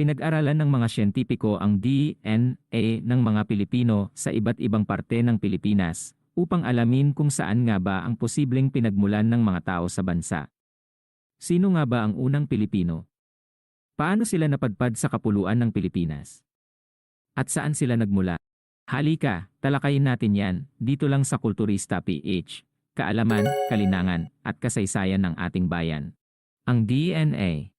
Pinag-aralan ng mga siyentipiko ang DNA ng mga Pilipino sa iba't ibang parte ng Pilipinas upang alamin kung saan nga ba ang posibleng pinagmulan ng mga tao sa bansa. Sino nga ba ang unang Pilipino? Paano sila napadpad sa kapuluan ng Pilipinas? At saan sila nagmula? Halika, talakayin natin yan dito lang sa Kulturista PH. Kaalaman, kalinangan, at kasaysayan ng ating bayan. Ang DNA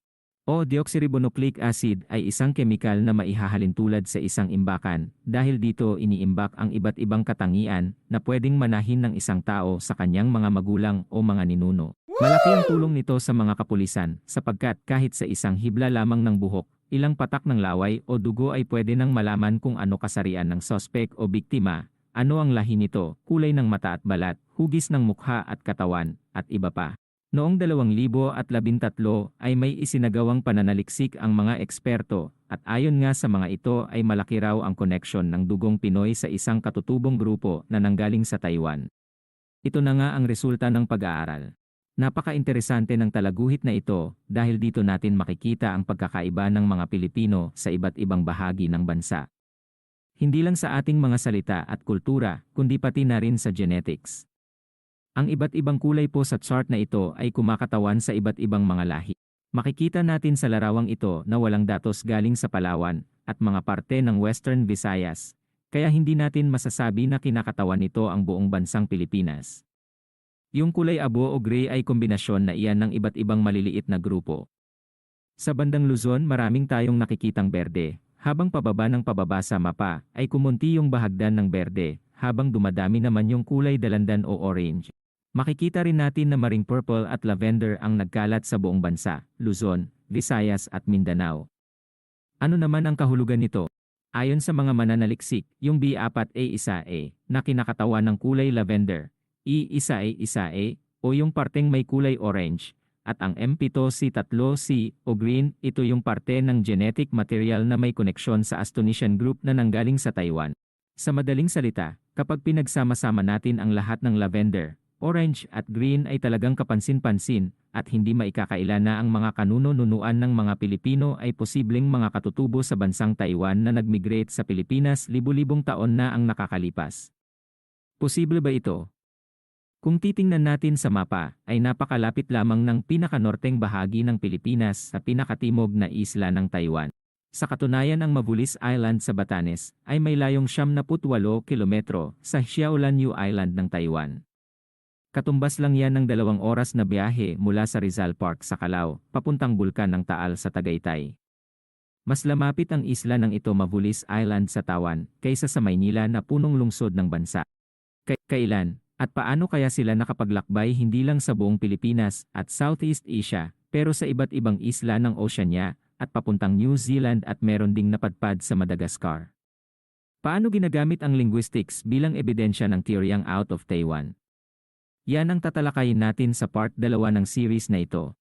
o deoxyribonucleic acid ay isang kemikal na maihahalin tulad sa isang imbakan dahil dito iniimbak ang iba't ibang katangian na pwedeng manahin ng isang tao sa kanyang mga magulang o mga ninuno. Malaki ang tulong nito sa mga kapulisan sapagkat kahit sa isang hibla lamang ng buhok, ilang patak ng laway o dugo ay pwede nang malaman kung ano kasarian ng sospek o biktima, ano ang lahi nito, kulay ng mata at balat, hugis ng mukha at katawan, at iba pa. Noong 2013 ay may isinagawang pananaliksik ang mga eksperto at ayon nga sa mga ito ay malaki raw ang koneksyon ng dugong Pinoy sa isang katutubong grupo na nanggaling sa Taiwan. Ito na nga ang resulta ng pag-aaral. Napaka-interesante ng talaguhit na ito dahil dito natin makikita ang pagkakaiba ng mga Pilipino sa iba't ibang bahagi ng bansa. Hindi lang sa ating mga salita at kultura, kundi pati na rin sa genetics. Ang iba't ibang kulay po sa chart na ito ay kumakatawan sa iba't ibang mga lahi. Makikita natin sa larawang ito na walang datos galing sa Palawan at mga parte ng Western Visayas, kaya hindi natin masasabi na kinakatawan nito ang buong bansang Pilipinas. Yung kulay abo o gray ay kombinasyon na iyan ng iba't ibang maliliit na grupo. Sa bandang Luzon maraming tayong nakikitang berde, habang pababa ng pababa sa mapa ay kumunti yung bahagdan ng berde, habang dumadami naman yung kulay dalandan o orange. Makikita rin natin na maring purple at lavender ang nagkalat sa buong bansa, Luzon, Visayas at Mindanao. Ano naman ang kahulugan nito? Ayon sa mga mananaliksik, yung B4A1A na kinakatawan ng kulay lavender, E1A1A o yung parteng may kulay orange, at ang M7C3C o green, ito yung parte ng genetic material na may koneksyon sa Astonician group na nanggaling sa Taiwan. Sa madaling salita, kapag pinagsama-sama natin ang lahat ng lavender, orange at green ay talagang kapansin-pansin at hindi maikakaila na ang mga kanuno-nunuan ng mga Pilipino ay posibleng mga katutubo sa bansang Taiwan na nagmigrate sa Pilipinas libu-libong taon na ang nakakalipas. Posible ba ito? Kung titingnan natin sa mapa, ay napakalapit lamang ng pinakanorteng bahagi ng Pilipinas sa pinakatimog na isla ng Taiwan. Sa katunayan ang Mabulis Island sa Batanes ay may layong 78 kilometro sa Xiaolanyu Island ng Taiwan. Katumbas lang yan ng dalawang oras na biyahe mula sa Rizal Park sa Calao, papuntang bulkan ng Taal sa Tagaytay. Mas lamapit ang isla ng ito Mabulis Island sa Tawan kaysa sa Maynila na punong lungsod ng bansa. Kailan at paano kaya sila nakapaglakbay hindi lang sa buong Pilipinas at Southeast Asia, pero sa iba't ibang isla ng Oceania at papuntang New Zealand at meron ding napadpad sa Madagascar? Paano ginagamit ang linguistics bilang ebidensya ng teoryang out of Taiwan? Yan ang tatalakayin natin sa part 2 ng series na ito.